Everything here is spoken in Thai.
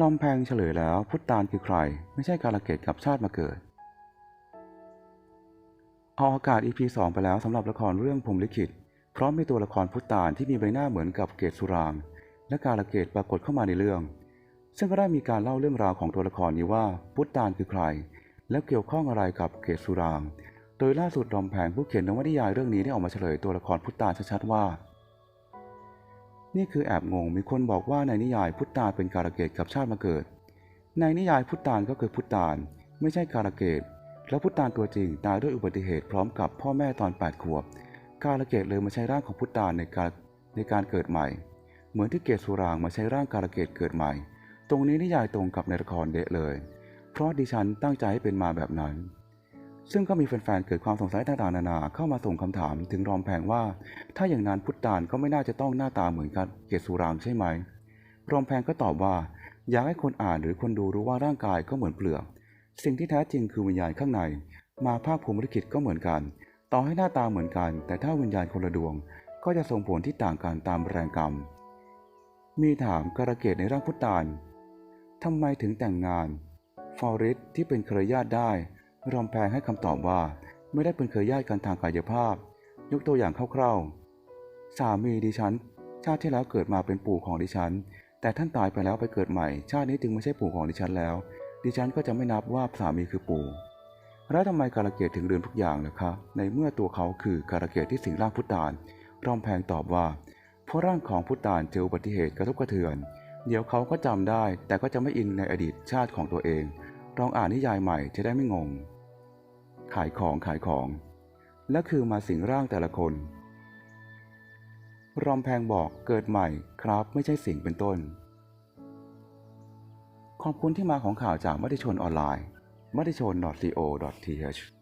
ลอมแพงเฉลยแล้วพุทธตานคือใคร ไม่ใช่กาลเกตกับชาติมาเกิดออกอากาศ EP 2 ไปแล้วสำหรับละครเรื่องพรมลิขิต พราะมีตัวละครพุทธตานที่มีใบหน้าเหมือนกับเกตสุราง และกาลเกตปรากฏเข้ามาในเรื่อง ซึ่งก็ได้มีการเล่าเรื่องราวของตัวละครนี้ว่าพุทธตานคือใคร และเกี่ยวข้องอะไรกับเกตสุราง โดยล่าสุดรอมแพงผู้เขียนนวนิยายเรื่องนี้ได้ออกมาเฉลยตัวละครพุทธตานชัดๆว่า นี่คือแอบงงมีคนบอกว่าในนิยายพุทธานเป็นกาลเกตกับชาติมาเกิด ในนิยายพุทธานก็คือพุทธาน ไม่ใช่กาลเกตและพุทธานตัวจริงตายด้วยอุบัติเหตุพร้อมกับพ่อแม่ตอน 8 ขวบ กาลเกตเลยมาใช้ร่างของพุทธานในการในการเกิดใหม่ เหมือนที่เกตสุรางมาใช้ร่างกาลเกตเกิดใหม่ ตรงนี้นิยายตรงกับในละครเดะเลย เพราะดิฉันตั้งใจให้เป็นมาแบบนั้น ซึ่งก็มีแฟนๆ เกิดความสงสัยต่างๆ นานาเข้ามาส่งคำถามถึงรอมแพงว่า ถ้าอย่างนั้นพุทธานก็ไม่น่าจะต้องหน้าตาเหมือนกับเกตสุรางใช่ไหม รอมแพงก็ตอบว่า อยากให้คนอ่านหรือคนดูรู้ว่าร่างกายก็เหมือนเปลือก สิ่งที่แท้จริงคือวิญญาณข้างใน มาภาคภูมิลิขิตก็เหมือนกัน ต่อให้หน้าตาเหมือนกัน แต่ถ้าวิญญาณคนละดวง ก็จะส่งผลที่ต่างกันตามแรงกรรม มีถามกระเกตในร่างพุทธานทำไมถึงแต่งงาน ฟอริสที่เป็นเครือญาติได้ รอมแพงให้คำตอบว่าไม่ได้เป็นเครือญาติกันทางกายภาพ ยกตัวอย่างคร่าวๆ สามีดิฉัน ชาติที่แล้วเกิดมาเป็นปู่ของดิฉัน แต่ท่านตายไปแล้วไปเกิดใหม่ ชาตินี้จึงไม่ใช่ปู่ของดิฉันแล้ว ดิฉันก็จะไม่นับว่าสามีคือปู่แล้วทำไมการะเกดถึงลืมทุกอย่างล่ะคะ ในเมื่อตัวเขาคือการะเกดที่สิงร่างพุทธานรอมแพงตอบว่า เพราะร่างของพุทธานเจออุบัติเหตุกระทบกระเทือน เดี๋ยวเขาก็จำได้ แต่ก็จะไม่อินในอดีตชาติของตัวเองลองอ่านนิยายใหม่จะได้ไม่งง ขายของขายของ และคือมาสิงร่างแต่ละคน รอมแพงบอกเกิดใหม่ครับไม่ใช่สิ่งเป็นต้น ขอบคุณที่มาของข่าวจากมติชนออนไลน์มติชน .co.th